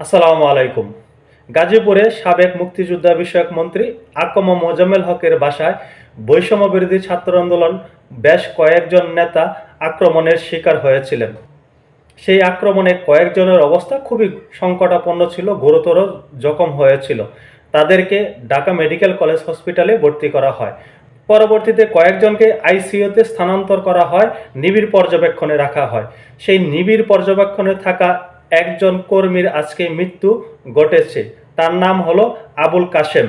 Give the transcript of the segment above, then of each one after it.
আসসালামু আলাইকুম। গাজীপুরে সাবেক মুক্তিযোদ্ধা বিষয়ক মন্ত্রী আকম মোজাম্মেল হকের বাসায় বৈষম্য বিরোধী ছাত্র আন্দোলন বেশ কয়েকজন নেতা আক্রমণের শিকার হয়েছিলেন। সেই আক্রমণে কয়েকজনের অবস্থা খুবই সংকটাপন্ন ছিল, গুরুতর জখম হয়েছিল। তাদেরকে ঢাকা মেডিকেল কলেজ হসপিটালে ভর্তি করা হয়। পরবর্তীতে কয়েকজনকে আইসিইউতে স্থানান্তর করা হয়, নিবিড় পর্যবেক্ষণে রাখা হয়। সেই নিবিড় পর্যবেক্ষণে থাকা একজন কর্মীর আজকে মৃত্যু ঘটেছে। তার নাম হলো আবুল কাশেম।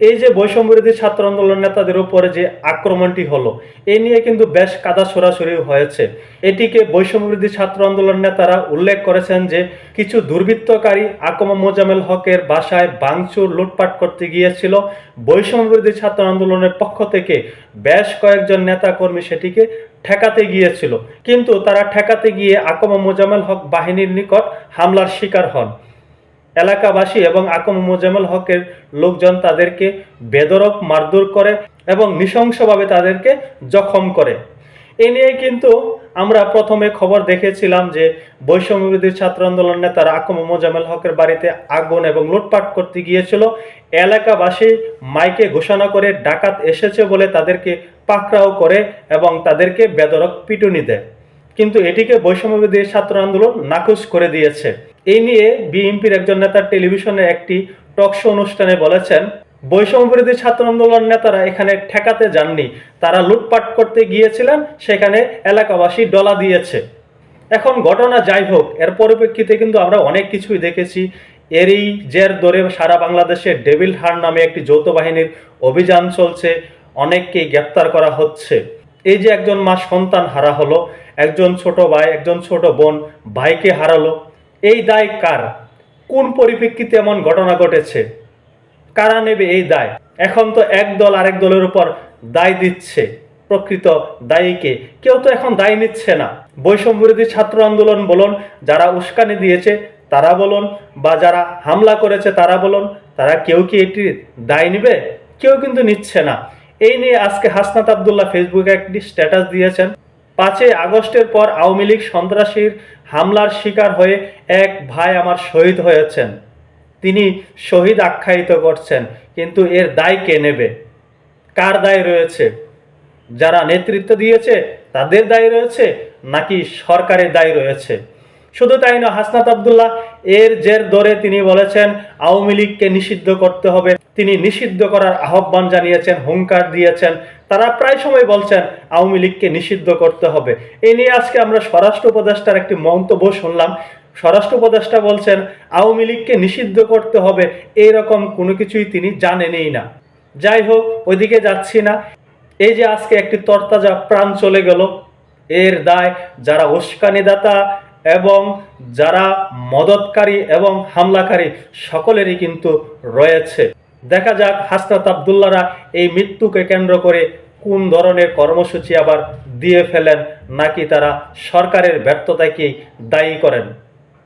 এই যে বৈষম্যবিরোধী ছাত্র আন্দোলন নেতাদের উপরে যে আক্রমণটি হলো, এ নিয়ে কিন্তু বেশ কাদা সরাসরি হয়েছে। এটিকে বৈষম্যবিরোধী ছাত্র আন্দোলন নেতারা উল্লেখ করেছেন যে, কিছু দুর্বৃত্তকারী আকম মোজামেল হকের বাসায় বাংচুর লুটপাট করতে গিয়েছিল। বৈষম্যবিরোধী ছাত্র আন্দোলনের পক্ষ থেকে বেশ কয়েকজন নেতাকর্মী সেটিকে ঠেকাতে গিয়েছিল। কিন্তু তারা ঠেকাতে গিয়ে আকম মোজামেল হক বাহিনীর নিকট হামলার শিকার হন। এলাকাবাসী এবং আকম মোজামেল হকের লোকজন তাদেরকে বেদরক মারধর করে এবং নৃশংসভাবে তাদেরকে জখম করে। এ নিয়ে কিন্তু আমরা প্রথমে খবর দেখেছিলাম যে বৈষম্যবিরোধী ছাত্র আন্দোলন নেতার আকম মোজামেল হকের বাড়িতে আগুন এবং লুটপাট করতে গিয়েছিল। এলাকাবাসী মাইকে ঘোষণা করে ডাকাত এসেছে বলে তাদেরকে পাকড়াও করে এবং তাদেরকে বেদরক পিটুনি দেয়। কিন্তু এটিকে বৈষম্যবিরোধী ছাত্র আন্দোলন নাকচ করে দিয়েছে। এই নিয়ে বিএনপির একজন নেতা টেলিভিশনে একটি টকশো অনুষ্ঠানে বলেছেন বৈষম্যবিরোধী ছাত্র আন্দোলন নেতারা এখানে ঠেকাতে যাননি। তারা লুটপাট করতে গিয়েছিলেন, সেখানে এলাকাবাসী ডলা দিয়েছে। এখন ঘটনা যাই হোক, এর পরিপ্রেক্ষিতে কিন্তু আমরা অনেক কিছুই দেখেছি। এরই জের দরে সারা বাংলাদেশে ডেভিল হার নামে একটি যৌথ বাহিনীর অভিযান চলছে অনেককে গ্রেপ্তার করা হচ্ছে। এই যে একজন মা সন্তান হারা হলো, একজন ছোট ভাই, একজন ছোট বোন, ভাইকে হারালো, এই দায় কার? কোন পরিপ্রেক্ষিতে এমন ঘটনা ঘটেছে? কারা নেবে এই দায়? এখন তো এক দল আরেক দলের উপর দায় দিচ্ছে, প্রকৃত দায়ীকে। কেউ তো এখন দায় নিচ্ছে না। বৈষম্য বিরোধী ছাত্র আন্দোলন বলুন, যারা উস্কানি দিয়েছে তারা বলুন, বা যারা হামলা করেছে তারা বলুন, তারা কেউ কি এটির দায় নেবে? কেউ কিন্তু নিচ্ছে না। এই নিয়ে আজকে হাসনাত আবদুল্লাহ ফেসবুকে একটি স্ট্যাটাস দিয়েছেন। পাঁচই আগস্টের পর আওয়ামী লীগ সন্ত্রাসীর হামলার শিকার হয়ে এক ভাই আমার শহীদ হয়েছেন। তিনি শহীদ আখ্যায়িত করছেন। কিন্তু এর দায় কে নেবে? কার দায় রয়েছে? যারা নেতৃত্ব দিয়েছে, তাদের দায় রয়েছে নাকি সরকারের দায় রয়েছে? শুধু তাই না হাসনাত আবদুল্লাহ, এর জের দরে তিনি বলেছেন, আওয়ামী লীগকে নিষিদ্ধ করতে হবে। তিনি নিষিদ্ধ করার আহ্বান জানিয়েছেন, হুঙ্কার দিয়েছেন। তারা প্রায় সময় বলছেন, আওয়ামী লীগকে নিষিদ্ধ করতে হবে। এই নিয়ে আজকে আমরা স্বরাষ্ট্র উপদেষ্টার একটি মন্তব্য শুনলাম। স্বরাষ্ট্র উপদেষ্টা বলছেন, আওয়ামী লীগকে নিষিদ্ধ করতে হবে। এইরকম কোনো কিছুই তিনি জানেনই না। যাই হোক, ওইদিকে যাচ্ছি না। এই যে আজকে একটি তরতাজা প্রাণ চলে গেল। এর দায় যারা উস্কানিদাতা এবং যারা মদতকারী এবং হামলাকারী সকলেরই কিন্তু রয়েছে। দেখা যাক হাসনাত আবদুল্লারা এই মৃত্যুকে কেন্দ্র করে কোন ধরনের কর্মসূচি আবার দিয়ে ফেলেন, নাকি তারা সরকারের ব্যর্থতাকেই দায়ী করেন।